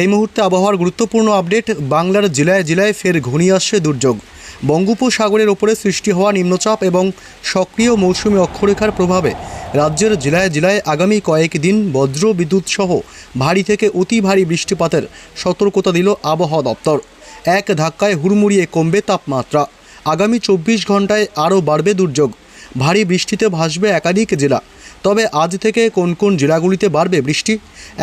এই মুহূর্তে আবহাওয়ার গুরুত্বপূর্ণ আপডেট, বাংলার জেলায় জেলায় ফের ঘনিয়ে আসছে দুর্যোগ। বঙ্গোপসাগরের ওপরে সৃষ্টি হওয়া নিম্নচাপ এবং সক্রিয় মৌসুমী অক্ষরেখার প্রভাবে রাজ্যের জেলায় জেলায় আগামী কয়েকদিন বজ্র বিদ্যুৎ সহ ভারী থেকে অতি ভারী বৃষ্টিপাতের সতর্কতা দিল আবহাওয়া দপ্তর। এক ধাক্কায় হুড়মুড়িয়ে কমবে তাপমাত্রা। আগামী চব্বিশ ঘন্টায় আরও বাড়বে দুর্যোগ। ভারী বৃষ্টিতে ভাসবে একাধিক জেলা। তবে আজ থেকে কোন কোন জেলাগুলিতে বাড়বে বৃষ্টি?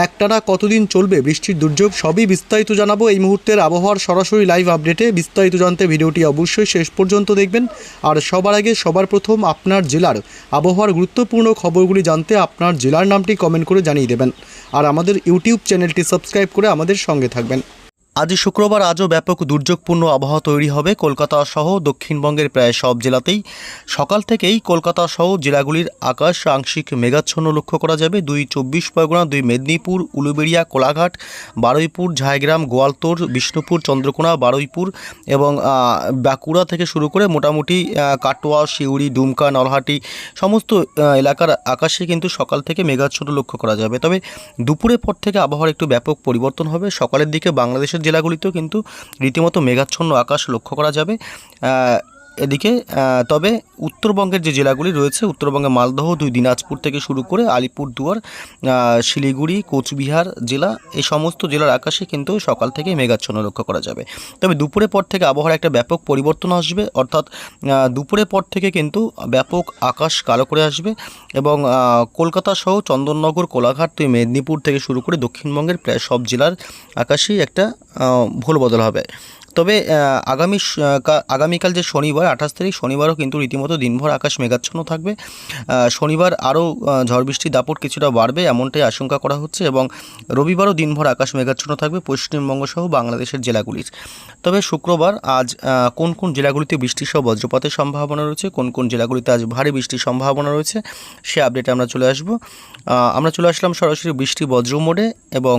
একটানা কতদিন চলবে বৃষ্টির দুর্যোগ? সবই বিস্তারিত জানাব এই মুহূর্তের আবহাওয়ার সরাসরি লাইভ আপডেটে। বিস্তারিত জানতে ভিডিওটি অবশ্যই শেষ পর্যন্ত দেখবেন। আর সবার আগে সবার প্রথম আপনার জেলার আবহাওয়ার গুরুত্বপূর্ণ খবরগুলি জানতে আপনার জেলার নামটি কমেন্ট করে জানিয়ে দেবেন। আর আমাদের ইউটিউব চ্যানেলটি সাবস্ক্রাইব করে আমাদের সঙ্গে থাকবেন। আজ শুক্রবার আজও ব্যাপক দুর্যোগপূর্ণ আবহাওয়া তৈরি হবে। কলকাতা সহ দক্ষিণবঙ্গের প্রায় সব জেলাতেই সকাল থেকেই কলকাতা সহ জেলাগুলির আকাশ আংশিক মেঘাচ্ছন্ন লক্ষ্য করা যাবে। দুই চব্বিশ পরগনা, দুই মেদিনীপুর, উলুবেড়িয়া, কোলাঘাট, বারুইপুর, ঝাড়গ্রাম গোয়ালতোড় বিষ্ণুপুর, চন্দ্রকোনা, বারুইপুর এবং বাঁকুড়া থেকে শুরু করে মোটামুটি কাটোয়া শিউড়ি ডুমকা নলহাটি সমস্ত এলাকার আকাশে কিন্তু সকাল থেকে মেঘাচ্ছন্ন লক্ষ্য করা যাবে। তবে দুপুরের পর থেকে আবহাওয়ার একটু ব্যাপক পরিবর্তন হবে। সকালের দিকে বাংলাদেশের জেলাগুলিতেও কিন্তু রীতিমতো মেঘাচ্ছন্ন আকাশ লক্ষ্য করা যাবে। এদিকে তবে উত্তরবঙ্গের যে জেলাগুলি রয়েছে, উত্তরবঙ্গে মালদহ, দুই দিনাজপুর থেকে শুরু করে আলিপুরদুয়ার শিলিগুড়ি, কোচবিহার জেলা, এই সমস্ত জেলার আকাশে কিন্তু সকাল থেকে মেঘাচ্ছন্ন লক্ষ্য করা যাবে। তবে দুপুরের পর থেকে আবহাওয়ার একটা ব্যাপক পরিবর্তন আসবে, অর্থাৎ দুপুরের পর থেকে কিন্তু ব্যাপক আকাশ কালো করে আসবে এবং কলকাতা সহ চন্দননগর, কোলাঘাট, তুই মেদিনীপুর থেকে শুরু করে দক্ষিণবঙ্গের প্রায় সব জেলার আকাশেই একটা ভুল বদল হবে। তবে আগামী আগামীকাল যে শনিবার, আঠাশ তারিখ শনিবারও কিন্তু রীতিমতো দিনভর আকাশ মেঘাচ্ছন্ন থাকবে। শনিবার আরও ঝড় বৃষ্টির দাপট কিছুটা বাড়বে এমনটাই আশঙ্কা করা হচ্ছে এবং রবিবারও দিনভর আকাশ মেঘাচ্ছন্ন থাকবে পশ্চিমবঙ্গ সহ বাংলাদেশের জেলাগুলির। তবে শুক্রবার আজ কোন কোন জেলাগুলিতে বৃষ্টি সহ বজ্রপাতের সম্ভাবনা রয়েছে, কোন কোন জেলাগুলিতে আজ ভারী বৃষ্টির সম্ভাবনা রয়েছে, সে আপডেটে আমরা চলে আসব। আমরা চলে আসলাম সরাসরি বৃষ্টি বজ্র মোডে এবং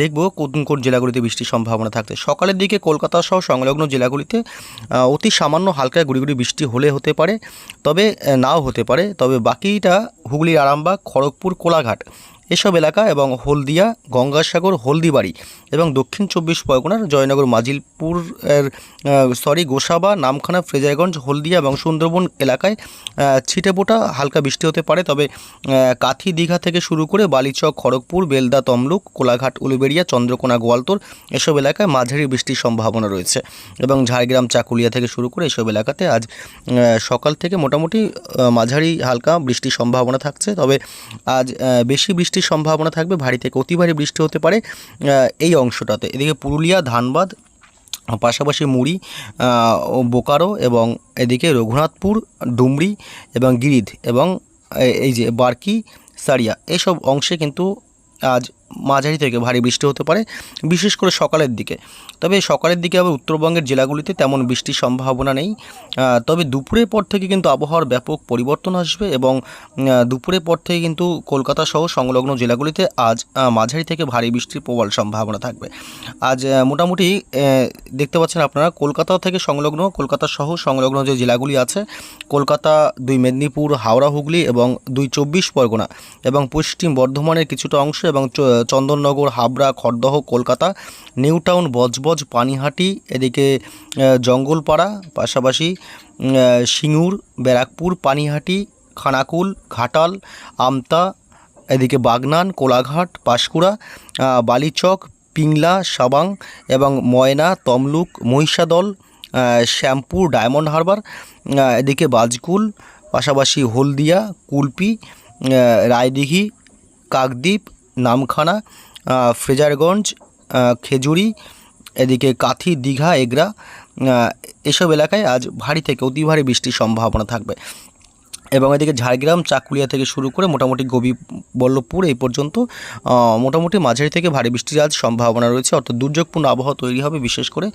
দেখব কোন কোন জেলাগুলিতে বৃষ্টির সম্ভাবনা থাকছে। সকালের দিকে কলকাতা সহ সংলগ্ন জেলাগুলিতে অতি সামান্য হালকা গুড়িগুড়ি গুড়ি বৃষ্টি হলে হতে পারে, তবে নাও হতে পারে। তবে বাকিটা হুগলির আরামবাগ, খড়গপুর, কোলাঘাট এসব এলাকা এবং হলদিয়া গঙ্গাসাগর হলদিবাড়ি এবং দক্ষিণ চব্বিশ পরগনার জয়নগর মাজিলপুর এর সরি গোসাবা নামখানা ফ্রেজারগঞ্জ হলদিয়া এবং সুন্দরবন এলাকায় আহ, ছিটেফোঁটা হালকা বৃষ্টি হতে পারে। তবে কাথি দীঘা থেকে শুরু করে বালিচক খড়গপুর বেলদা তমলুক কোলাঘাট উলুবেড়িয়া চন্দ্রকোনা গোয়ালতোর এসব এলাকায় মাঝারি বৃষ্টির সম্ভাবনা রয়েছে এবং ঝাড়গ্রাম চাকুলিয়া থেকে শুরু করে এসব এলাকাতে আজ সকাল থেকে মোটামুটি মাঝারি হালকা বৃষ্টির সম্ভাবনা থাকছে। তবে আজ বেশি বেশি বৃষ্টির সম্ভাবনা থাকবে, ভারী থেকে অতি ভারী বৃষ্টি হতে পারে এই অংশটাতে। এদিকে পুরুলিয়া, ধানবাদ, পাশাপাশি মুড়ি বোকারো এবং এদিকে রঘুনাথপুর, ডুমরি এবং গিরিধ এবং এই যে বার্কি, সারিয়া, এসব অংশে কিন্তু আজ মাঝারি থেকে ভারী বৃষ্টি হতে পারে, বিশেষ করে সকালের দিকে। তবে সকালের দিকে আবার উত্তরবঙ্গের জেলাগুলিতে তেমন বৃষ্টির সম্ভাবনা নেই। তবে দুপুরের পর থেকে কিন্তু আবহাওয়ার ব্যাপক পরিবর্তন আসবে এবং দুপুরের পর থেকে কিন্তু কলকাতা সহ সংলগ্ন জেলাগুলিতে আজ মাঝারি থেকে ভারী বৃষ্টির প্রবল সম্ভাবনা থাকবে। আজ মোটামুটি দেখতে পাচ্ছেন আপনারা, কলকাতা থেকে সংলগ্ন, কলকাতা সহ সংলগ্ন যে জেলাগুলি আছে, কলকাতা, দুই মেদিনীপুর, হাওড়া, হুগলি এবং দুই চব্বিশ পরগনা এবং পশ্চিম বর্ধমানের কিছুটা অংশ এবং চন্দননগর, হাবড়া, খড়দহ, কলকাতা নিউ টাউন বজবজ, পানিহাটি, এদিকে জঙ্গলপাড়া, পাশাপাশি সিঙ্গুর, ব্যারাকপুর, পানিহাটি, খানাকুল, ঘাটাল, আমতা, এদিকে বাগনান, কোলাঘাট, পাঁশকুড়া বালিচক, পিংলা, সাবাং এবং ময়না, তমলুক, মহিষাদল শ্যামপুর, ডায়মন্ড হারবার এদিকে বাজকুল, পাশাপাশি হলদিয়া, কুলপি রায়দিঘি, কাকদ্বীপ নামখানা ফ্রেজারগঞ্জ খেজুরি, এদিকে কাথি, দীঘা, এগরা এসব এলাকায় আজ ভারী থেকে অতি ভারী বৃষ্টির সম্ভাবনা থাকবে। এবং এদিকে ঝাড়গ্রাম, চাকুলিয়া থেকে শুরু করে মোটামুটি গবি বল্লভপুর এই পর্যন্ত মোটামুটি মাঝারি থেকে ভারী বৃষ্টির আজ সম্ভাবনা রয়েছে। অর্থাৎ দুর্যোগপূর্ণ আবহাওয়া তৈরি হবে বিশেষ করে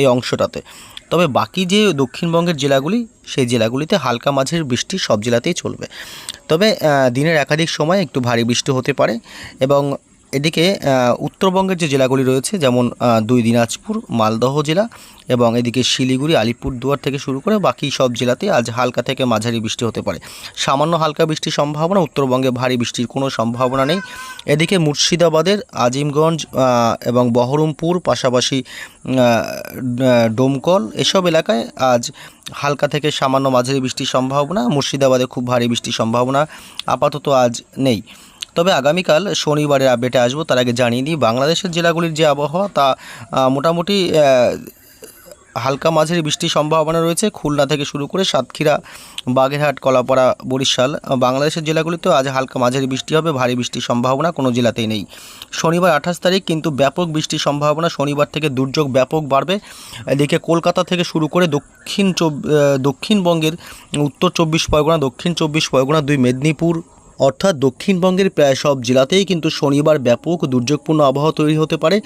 এই অংশটাতে। তবে বাকি যে দক্ষিণবঙ্গের জেলাগুলি, সেই জেলাগুলিতে হালকা মাঝের বৃষ্টি সব জেলাতেই চলবে। তবে দিনের একাধিক সময় একটু ভারী বৃষ্টি হতে পারে এবং এদিকে উত্তরবঙ্গের যে জেলাগুলি রয়েছে, যেমন দুই দিনাজপুর, মালদহ জেলা এবং এদিকে শিলিগুড়ি, আলিপুরদুয়ার থেকে শুরু করে বাকি সব জেলাতে আজ হালকা থেকে মাঝারি বৃষ্টি হতে পারে। সামান্য হালকা বৃষ্টির সম্ভাবনা, উত্তরবঙ্গে ভারী বৃষ্টির কোনো সম্ভাবনা নেই। এদিকে মুর্শিদাবাদের আজিমগঞ্জ এবং বহরমপুর, পাশাপাশি ডোমকল, এসব এলাকায় আজ হালকা থেকে সামান্য মাঝারি বৃষ্টির সম্ভাবনা। মুর্শিদাবাদে খুব ভারী বৃষ্টির সম্ভাবনা। আপাতত আজ নেই। তবে আগামীকাল শনিবারের আপডেটে আসব, তার আগে জানিয়ে দিই, বাংলাদেশের জেলাগুলির যে আবহাওয়া তা মোটামুটি হালকা মাঝারি বৃষ্টির সম্ভাবনা রয়েছে। খুলনা থেকে শুরু করে সাতক্ষীরা, বাগেরহাট, কলাপাড়া, বরিশাল, বাংলাদেশের জেলাগুলিতেও আজ হালকা মাঝারি বৃষ্টি হবে, ভারী বৃষ্টির সম্ভাবনা কোনো জেলাতেই নেই। শনিবার আঠাশ তারিখ কিন্তু ব্যাপক বৃষ্টির সম্ভাবনা, শনিবার থেকে দুর্যোগ ব্যাপক বাড়বে। এদিকে কলকাতা থেকে শুরু করে দক্ষিণ দক্ষিণবঙ্গের উত্তর চব্বিশ পরগনা, দক্ষিণ চব্বিশ পরগনা, দুই মেদিনীপুর অর্থাৎ দক্ষিণবঙ্গের প্রায় সব জেলাতেই কিন্তু শনিবার ব্যাপক দুর্যোগপূর্ণ আবহাওয়া তৈরি হতে পারে।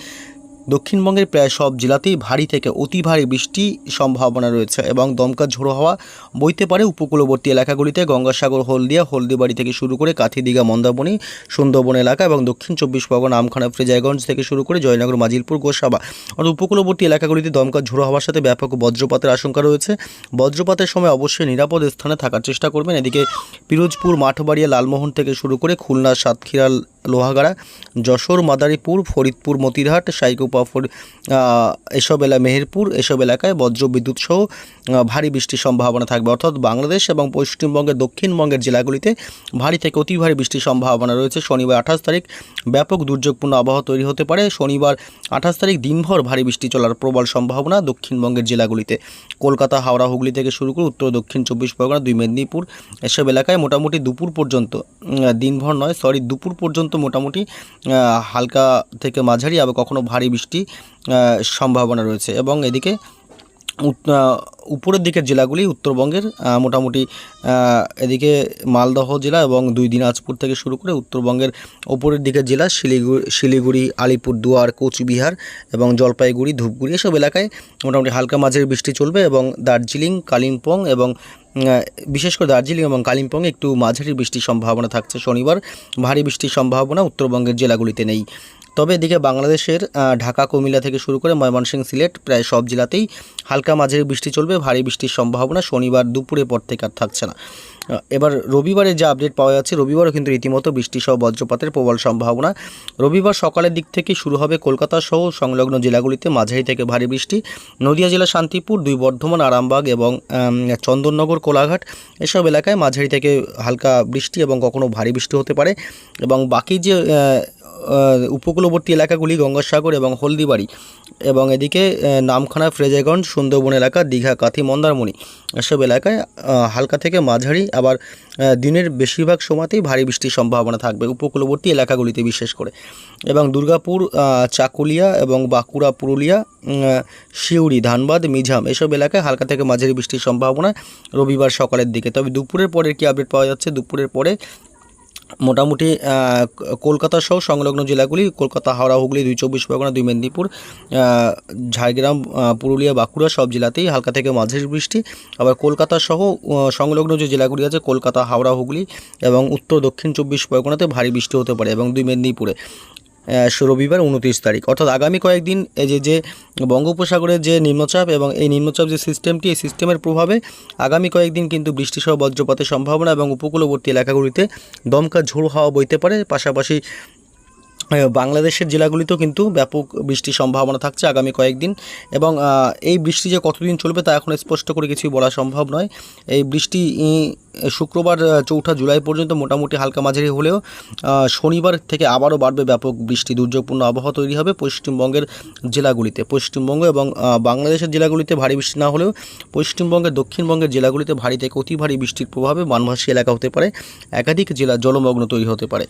দক্ষিণবঙ্গের প্রায় সব জেলাতেই ভারী থেকে অতি ভারী বৃষ্টি সম্ভাবনা রয়েছে এবং দমকা ঝোড়ো হাওয়া বইতে পারে উপকূলবর্তী এলাকাগুলিতে গঙ্গাসাগর, হলদিয়া, হলদিবাড়ি থেকে শুরু করে কাথিদিঘা মন্দাবনী সুন্দরবন এলাকা এবং দক্ষিণ চব্বিশ পরগনা, আমখানা, ফ্রেজাইগঞ্জ থেকে শুরু করে জয়নগর, মাজিলপুর, গোসাবা আর উপকূলবর্তী এলাকাগুলিতে দমকা ঝোড়ো হওয়ার সাথে ব্যাপক বজ্রপাতের আশঙ্কা রয়েছে। বজ্রপাতের সময় অবশ্যই নিরাপদ স্থানে থাকার চেষ্টা করবেন। এদিকে পিরোজপুর, মাঠবাড়িয়া, লালমোহন থেকে শুরু করে খুলনা, সাতক্ষীরা লোহাগাড়া, যশোর, মাদারীপুর, ফরিদপুর, মতিরহাট সাইকোপা এসব এলা, মেহেরপুর, এসব এলাকায় বজ্র বিদ্যুৎ সহ ভারী বৃষ্টির সম্ভাবনা থাকবে। অর্থাৎ বাংলাদেশ এবং পশ্চিমবঙ্গের দক্ষিণবঙ্গের জেলাগুলিতে ভারী থেকে অতি ভারী বৃষ্টির সম্ভাবনা রয়েছে। শনিবার আঠাশ তারিখ ব্যাপক দুর্যোগপূর্ণ আবহাওয়া তৈরি হতে পারে। শনিবার আঠাশ তারিখ দিনভর ভারী বৃষ্টি চলার প্রবল সম্ভাবনা দক্ষিণবঙ্গের জেলাগুলিতে। কলকাতা, হাওড়া, হুগলি থেকে শুরু করে উত্তর, দক্ষিণ চব্বিশ পরগনা, দুই মেদিনীপুর, এসব এলাকায় মোটামুটি দুপুর পর্যন্ত দিনভর নয়, সরি, দুপুর পর্যন্ত মোটামুটি হালকা থেকে মাঝারি আবার কখনো ভারী বৃষ্টি সম্ভাবনা রয়েছে। এবং এদিকে উপরের দিকের জেলাগুলি উত্তরবঙ্গের মোটামুটি এদিকে মালদহ জেলা এবং দুই দিনাজপুর থেকে শুরু করে উত্তরবঙ্গের উপরের দিকের জেলা শিলিগুড়ি শিলিগুড়ি আলিপুরদুয়ার কোচবিহার এবং জলপাইগুড়ি, ধূপগুড়ি এসব এলাকায় মোটামুটি হালকা মাঝের বৃষ্টি চলবে এবং দার্জিলিং, কালিম্পং এবং বিশেষ করে দার্জিলিং এবং কালিম্পংয়ে একটু মাঝারি বৃষ্টির সম্ভাবনা থাকছে শনিবার। ভারী বৃষ্টির সম্ভাবনা উত্তরবঙ্গের জেলাগুলিতে নেই। তবে এদিকে বাংলাদেশের ঢাকা, কুমিল্লা থেকে শুরু করে ময়মনসিংহ, সিলেট প্রায় সব জেলাতেই হালকা মাঝারি বৃষ্টি চলবে। ভারী বৃষ্টির সম্ভাবনা শনিবার দুপুরে পর থেকে আর থাকছে না। এবার রবিবারে যে আপডেট পাওয়া যাচ্ছে, রবিবারও কিন্তু রীতিমতো বৃষ্টি সহ বজ্রপাতের প্রবল সম্ভাবনা। রবিবার সকালের দিক থেকে শুরু হবে কলকাতা সহ সংলগ্ন জেলাগুলিতে মাঝারি থেকে ভারী বৃষ্টি। নদিয়া জেলা শান্তিপুর, দুই বর্ধমান, আরামবাগ এবং চন্দননগর, কোলাঘাট এসব এলাকায় মাঝারি থেকে হালকা বৃষ্টি এবং কখনও ভারী বৃষ্টি হতে পারে। এবং বাকি যে উপকূলবর্তী এলাকাগুলি গঙ্গাসাগর এবং হলদিবাড়ি এবং এদিকে নামখানা ফ্রেজাগঞ্জ সুন্দরবন এলাকা, দীঘা, কাথি, মন্দারমণি এসব এলাকায় হালকা থেকে মাঝারি, আবার দিনের বেশিরভাগ সময়তেই ভারী বৃষ্টির সম্ভাবনা থাকবে উপকূলবর্তী এলাকাগুলিতে বিশেষ করে এবং দুর্গাপুর চাকুলিয়া এবং বাঁকুড়া, পুরুলিয়া সিউড়ি, ধানবাদ মিঝাম এসব এলাকায় হালকা থেকে মাঝারি বৃষ্টির সম্ভাবনা রবিবার সকালের দিকে। তবে দুপুরের পরে কি আপডেট পাওয়া যাচ্ছে? দুপুরের পরে মোটামুটি কলকাতা সহ সংলগ্ন জেলাগুলি, কলকাতা, হাওড়া, হুগলি, দুই চব্বিশ পরগনা, দুই মেদিনীপুর ঝাড়গ্রাম পুরুলিয়া, বাঁকুড়া সব জেলাতেই হালকা থেকে মাঝের বৃষ্টি। আবার কলকাতা সহ সংলগ্ন যে জেলাগুলি আছে, কলকাতা, হাওড়া, হুগলি এবং উত্তর, দক্ষিণ চব্বিশ পরগনাতে ভারী বৃষ্টি হতে পারে এবং দুই মেদিনীপুরে। রবিবার উনত্রিশ তারিখ। অর্থাৎ আগামী কয়েকদিন এই যে যে বঙ্গোপসাগরের যে নিম্নচাপ এবং এই নিম্নচাপ যে সিস্টেমটি এই সিস্টেমের প্রভাবে আগামী কয়েকদিন কিন্তু বৃষ্টিসহ বজ্রপাতের সম্ভাবনা এবং উপকূলবর্তী এলাকাগুলিতে দমকা ঝোড় হাওয়া বইতে পারে। পাশাপাশি বাংলাদেশের জেলাগুলিতেও কিন্তু ব্যাপক বৃষ্টির সম্ভাবনা থাকছে আগামী কয়েকদিন এবং এই বৃষ্টি যে কতদিন চলবে তা এখন স্পষ্ট করে কিছুই বলা সম্ভব নয়। এই বৃষ্টি শুক্রবার চৌঠা জুলাই পর্যন্ত মোটামুটি হালকা মাঝারি হলেও শনিবার থেকে আবারও বাড়বে ব্যাপক বৃষ্টি। দুর্যোগপূর্ণ আবহাওয়া তৈরি হবে পশ্চিমবঙ্গের জেলাগুলিতে। পশ্চিমবঙ্গ এবং বাংলাদেশের জেলাগুলিতে ভারী বৃষ্টি না হলেও পশ্চিমবঙ্গের দক্ষিণবঙ্গের জেলাগুলিতে ভারী থেকে অতি ভারী বৃষ্টির প্রভাবে বানভাসী এলাকা হতে পারে। একাধিক জেলা জলমগ্ন তৈরি হতে পারে।